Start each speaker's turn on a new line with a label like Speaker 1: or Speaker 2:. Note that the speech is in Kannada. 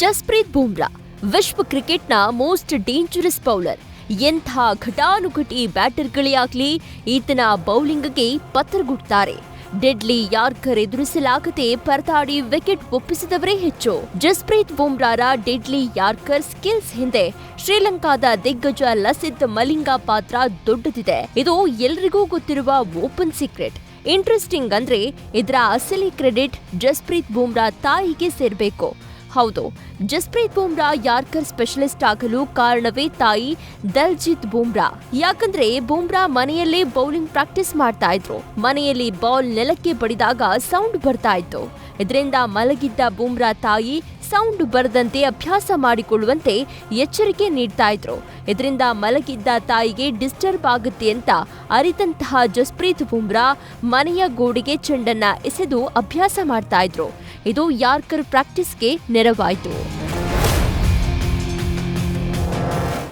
Speaker 1: ಜಸ್ಪ್ರೀತ್ ಬೂಮ್ರಾ, ವಿಶ್ವ ಕ್ರಿಕೆಟ್ನ ಮೋಸ್ಟ್ ಡೇಂಜರಸ್ ಬೌಲರ್. ಎಂಥ ಘಟಾನುಘಟಿ ಬ್ಯಾಟರ್ಗಳೇ ಆಗಲಿ ಈತನ ಬೌಲಿಂಗ್ಗೆ ಪತ್ರಗುಡ್ತಾರೆ ಡೆಡ್ಲಿ ಯಾರ್ಕರ್ ಎದುರಿಸಲಾಗದೆ ಪರದಾಡಿ ವಿಕೆಟ್ ಒಪ್ಪಿಸಿದವರೇ ಹೆಚ್ಚು. ಜಸ್ಪ್ರೀತ್ ಬುಮ್ರಾರ ಡೆಡ್ಲಿ ಯಾರ್ಕರ್ ಸ್ಕಿಲ್ಸ್ ಹಿಂದೆ ಶ್ರೀಲಂಕಾದ ದಿಗ್ಗಜ ಲಸಿತ್ ಮಲಿಂಗ ಪಾತ್ರ ದೊಡ್ಡದಿದೆ. ಇದು ಎಲ್ರಿಗೂ ಗೊತ್ತಿರುವ ಓಪನ್ ಸೀಕ್ರೆಟ್. ಇಂಟ್ರೆಸ್ಟಿಂಗ್ ಅಂದ್ರೆ ಇದರ ಅಸಲಿ ಕ್ರೆಡಿಟ್ ಜಸ್ಪ್ರೀತ್ ಬುಮ್ರಾ ತಾಯಿಗೆ ಸೇರ್ಬೇಕು. ಹೌದು. ಜಸ್ಪ್ರೀತ್ ಬೂಮ್ರಾ ಯಾರ್ಕರ್ ಸ್ಪೆಷಲಿಸ್ಟ್ ಆಗಲು ಕಾರಣವೇ ತಾಯಿ ದಲ್ಜಿತ್ ಬೂಮ್ರಾ. ಯಾಕಂದ್ರೆ ಬೂಮ್ರಾ ಮನೆಯಲ್ಲೇ ಬೌಲಿಂಗ್ ಪ್ರಾಕ್ಟೀಸ್ ಮಾಡ್ತಾ ಇದ್ರು. ಮನೆಯಲ್ಲಿ ಬಾಲ್ ನೆಲಕ್ಕೆ ಬಡಿದಾಗ ಸೌಂಡ್ ಬರ್ತಾ ಇತ್ತು. ಇದರಿಂದ ಮಲಗಿದ್ದ ಬೂಮ್ರಾ ತಾಯಿ ಸೌಂಡ್ ಬರದಂತೆ ಅಭ್ಯಾಸ ಮಾಡಿಕೊಳ್ಳುವಂತೆ ಎಚ್ಚರಿಕೆ ನೀಡ್ತಾ ಇದ್ರು. ಇದರಿಂದ ಮಲಗಿದ್ದ ತಾಯಿಗೆ ಡಿಸ್ಟರ್ಬ್ ಆಗುತ್ತೆ ಅಂತ ಅರಿತಂತಹ ಜಸ್ಪ್ರೀತ್ ಬುಮ್ರಾ ಮನೆಯ ಗೋಡೆಗೆ ಚೆಂಡನ್ನ ಎಸೆದು ಅಭ್ಯಾಸ ಮಾಡ್ತಾ ಇದ್ರು. ಇದು ಯಾರ್ಕರ್ ಪ್ರಾಕ್ಟೀಸ್ಗೆ ನೆರವಾಯಿತು.